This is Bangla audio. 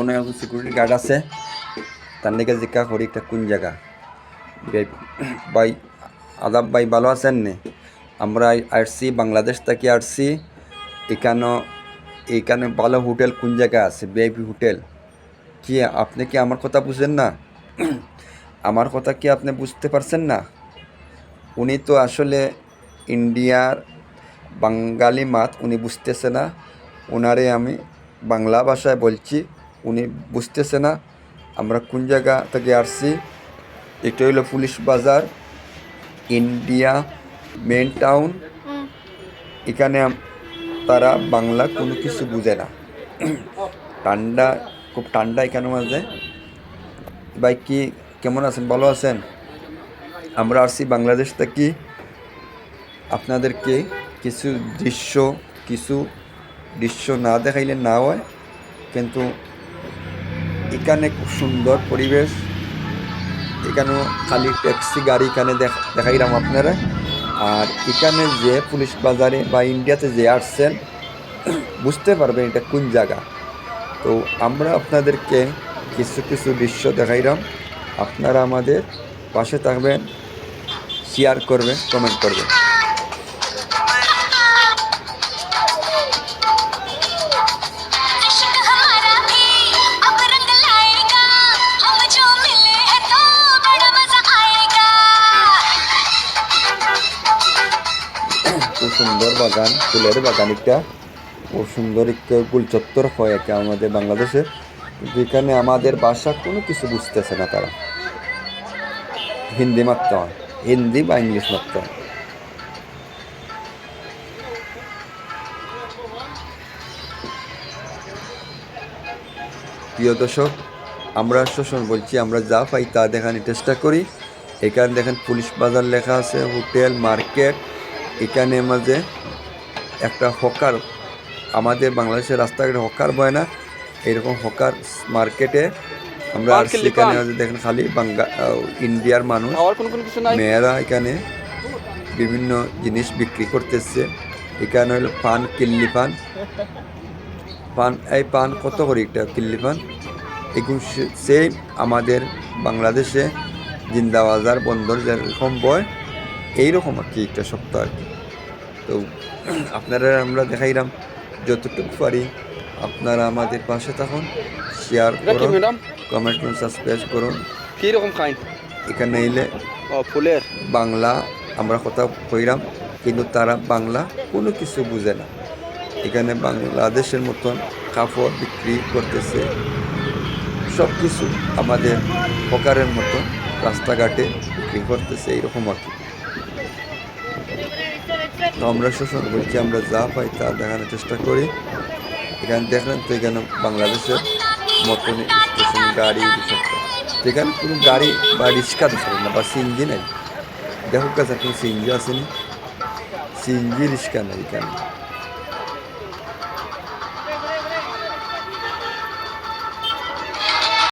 অনেক একজন সিকিউরিটি গার্ড আছে। তার নাকি জিজ্ঞা করি একটা কোন জায়গা? ভাই আদাব ভাই ভালো আছেন নে? আমরা আসছি, বাংলাদেশ থেকে আসছি। এখানে এখানে ভালো হোটেল কোন জায়গা আছে? VIP hotel. কি, আপনি কি আমার কথা বুঝেন না? আমার কথা কি আপনি বুঝতে পারছেন না? উনি তো আসলে ইন্ডিয়ার বাঙালি মাত, উনি বুঝতেছে না। ওনারে আমি বাংলা ভাষায় বলছি। উনি বুঝতেছে না আমরা কোন জায়গা থেকে আসছি? এটা হইল পুলিশ বাজার ইন্ডিয়া মেন টাউন। এখানে তারা বাংলা কোনো কিছু বুঝে না। ঠান্ডা খুব ঠান্ডা এখানে মাঝে। ভাই কি কেমন আছেন? ভালো আছেন? আমরা আসছি বাংলাদেশ থেকে। আপনাদেরকে কিছু দৃশ্য কিছু দৃশ্য না দেখাইলে না হয় কিন্তু এখানে খুব সুন্দর পরিবেশ। এখানেও খালি ট্যাক্সি, গাড়ি এখানে দেখ- দেখাইলাম আপনারা। আর এখানে যে পুলিশ বাজারে বা ইন্ডিয়াতে যে আসছেন, বুঝতে পারবেন এটা কোন জায়গা। তো আমরা আপনাদেরকে কিছু কিছু দৃশ্য দেখাইলাম। আপনারা আমাদের পাশে থাকবেন শেয়ার করবেন কমেন্ট করবেন। খুব সুন্দর বাগান, ফুলের বাগান একটা। খুব সুন্দর একটা গুলচত্বর হয় একটা আমাদের বাংলাদেশে। যেখানে আমাদের ভাষা কোনো কিছু বুঝতেছে না তারা। হিন্দি মারতে হয় হিন্দি বা ইংলিশ মারতে হয় প্রিয় দর্শক, আমরা শোষণ বলছি, আমরা যা পাই তা দেখানোর চেষ্টা করি। এখানে দেখেন পুলিশ বাজার লেখা আছে, হোটেল, মার্কেট। এখানে মাঝে একটা হকার আমাদের বাংলাদেশের রাস্তাঘাটে হকার বয় না এরকম হকার মার্কেটে আমরা এখানে দেখেন খালি বাঙ্গা ইন্ডিয়ার মানুষ। মেয়েরা এখানে বিভিন্ন জিনিস বিক্রি করতেছে। এখানে হলো পান কিল্লি পান। পান এই পান কত করে একটা কিল্লি পান? এগুলো সেম আমাদের বাংলাদেশে জিন্দাবাজার বন্দর যেরকম বয় এইরকম আর কি একটা সপ্তাহ আর কি। তো আপনারা আমরা দেখাইলাম যতটুকু পারি। আপনারা আমাদের পাশে থাকুন শেয়ার করুন কমেন্ট করুন সাবস্ক্রাইব করুন। কি রকম খাইন এখানে এলে ফুলের। বাংলা আমরা কথা কইরাম কিন্তু তারা বাংলা কোনো কিছু বুঝে না। এখানে বাংলাদেশের মতন কাপড় বিক্রি করতেছে। সব কিছু আমাদের প্রকারের মতন রাস্তাঘাটে বিক্রি করতেছে এইরকম আর কি। তো আমরা শোষণ করছি, আমরা যা পাই তা দেখানোর চেষ্টা করি। এখানে দেখলেন তো এখানে বাংলাদেশের মতন স্টেশন, গাড়ি এখানে কোনো গাড়ি বা রিক্সা দেখাবে না, বা সিএনজি নেই। দেখো কাছে কোনো সিএনজি আসেনি সিএনজি, রিক্সা নেই এখানে।